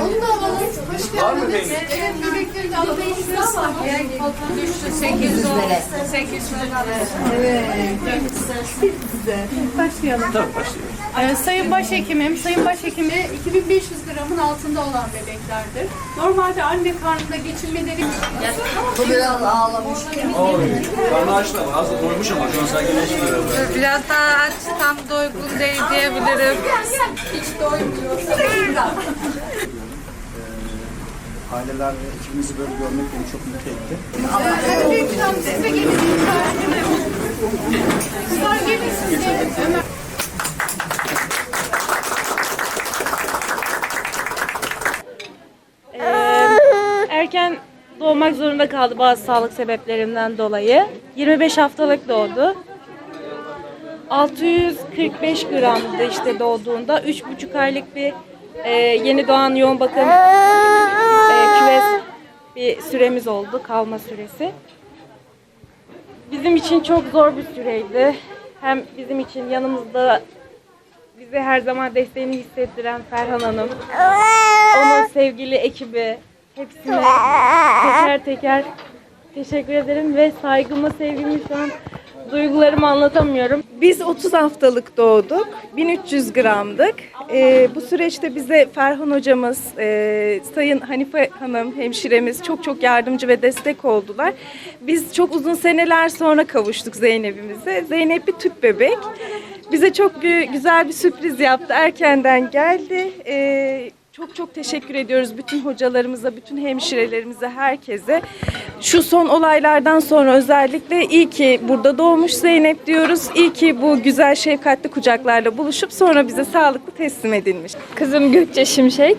Onu da alalım. Hoş geldiniz. Evet, bebekleri de. Düştü 800 lira. 800 lira. Başlayalım. Tabii başlayalım. Ee, Sayın Başhekimim, Sayın Başhekimim 2500 gramın altında olan bebeklerdir. Normalde anne karnında geçinmeleri... Bu biraz ağlamış. Karnı aç da az doymuş ama şu an sakinleşmiyor. Biraz daha aç, tam doygun değil diyebilirim. Hiç doymuyor. Aileler ve ekibimizi böyle görmek beni çok mutlu etti. Ömer. erken doğmak zorunda kaldı bazı sağlık sebeplerinden dolayı. 25 haftalık doğdu. 645 gramdı işte doğduğunda. 3,5 aylık bir e, yeni doğan yoğun bakım süremiz oldu, kalma süresi. Bizim için çok zor bir süreydi. Hem bizim için yanımızda bize her zaman desteğini hissettiren Ferhan Hanım, onun sevgili ekibi, hepsine teker teker teşekkür ederim ve saygımı, sevgimi şu an duygularımı anlatamıyorum. Biz 30 haftalık doğduk. 1300 gramdık. Ee, bu süreçte bize Ferhan hocamız, e, Sayın Hanife Hanım hemşiremiz çok çok yardımcı ve destek oldular. Biz çok uzun seneler sonra kavuştuk Zeynep'imize. Zeynep bir tüp bebek. Bize çok gü- güzel bir sürpriz yaptı. Erkenden geldi. Ee, çok çok teşekkür ediyoruz bütün hocalarımıza, bütün hemşirelerimize, herkese. Şu son olaylardan sonra özellikle iyi ki burada doğmuş Zeynep diyoruz. İyi ki bu güzel şefkatli kucaklarla buluşup sonra bize sağlıklı teslim edilmiş. Kızım Gökçe Şimşek.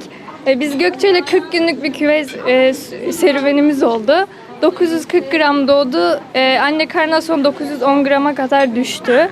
E, Biz Gökçe ile 40 günlük bir küvez e, serüvenimiz oldu. 940 gram doğdu. E, anne karnına son 910 grama kadar düştü.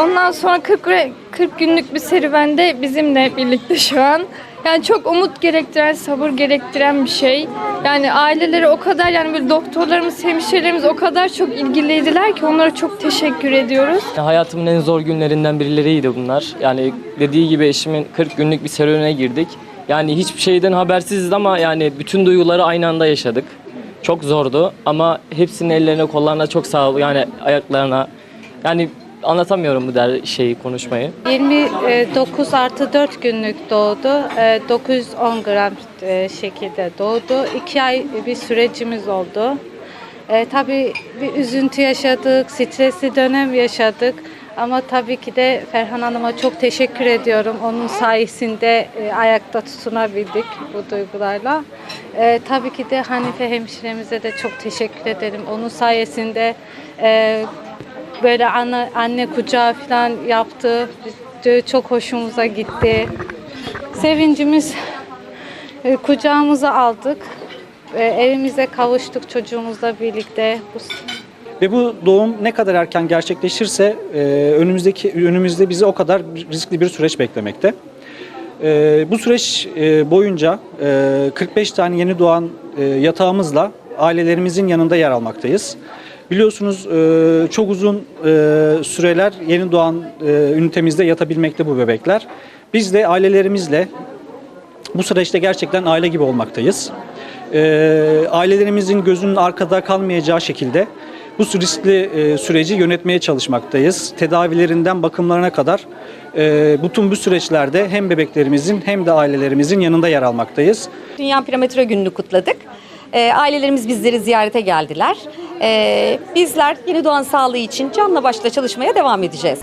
Ondan sonra 40, gra- 40 günlük bir serüvende bizimle birlikte şu an. Yani çok umut gerektiren, sabır gerektiren bir şey. Yani aileleri o kadar yani böyle doktorlarımız, hemşirelerimiz o kadar çok ilgiliydiler ki onlara çok teşekkür ediyoruz. Hayatımın en zor günlerinden birileriydi bunlar. Yani dediği gibi eşimin 40 günlük bir serüvene girdik. Yani hiçbir şeyden habersiziz ama yani bütün duyguları aynı anda yaşadık. Çok zordu ama hepsinin ellerine kollarına çok sağ ol yani ayaklarına. Yani anlatamıyorum bu der şeyi konuşmayı. 29 artı 4 günlük doğdu. E, 910 gram e, şekilde doğdu. 2 ay bir sürecimiz oldu. E, tabii bir üzüntü yaşadık, stresli dönem yaşadık. Ama tabii ki de Ferhan Hanım'a çok teşekkür ediyorum. Onun sayesinde e, ayakta tutunabildik bu duygularla. E, tabii ki de Hanife hemşiremize de çok teşekkür ederim. Onun sayesinde e, böyle anne, anne kucağı falan yaptı. Çok hoşumuza gitti. Sevincimiz e, kucağımıza aldık. E, evimize kavuştuk çocuğumuzla birlikte. Ve bu doğum ne kadar erken gerçekleşirse e, önümüzdeki önümüzde bizi o kadar riskli bir süreç beklemekte. Bu süreç boyunca e, 45 tane yeni doğan yatağımızla ailelerimizin yanında yer almaktayız. Biliyorsunuz e, çok uzun e, süreler yeni doğan e, ünitemizde yatabilmekte bu bebekler. Biz de ailelerimizle bu süreçte gerçekten aile gibi olmaktayız. Ee, ailelerimizin gözünün arkada kalmayacağı şekilde bu riskli e, süreci yönetmeye çalışmaktayız. Tedavilerinden bakımlarına kadar e, bütün bu süreçlerde hem bebeklerimizin hem de ailelerimizin yanında yer almaktayız. Dünya Pirometre Günü'nü kutladık. Ailelerimiz bizleri ziyarete geldiler. Ee, bizler yeni doğan sağlığı için canla başla çalışmaya devam edeceğiz.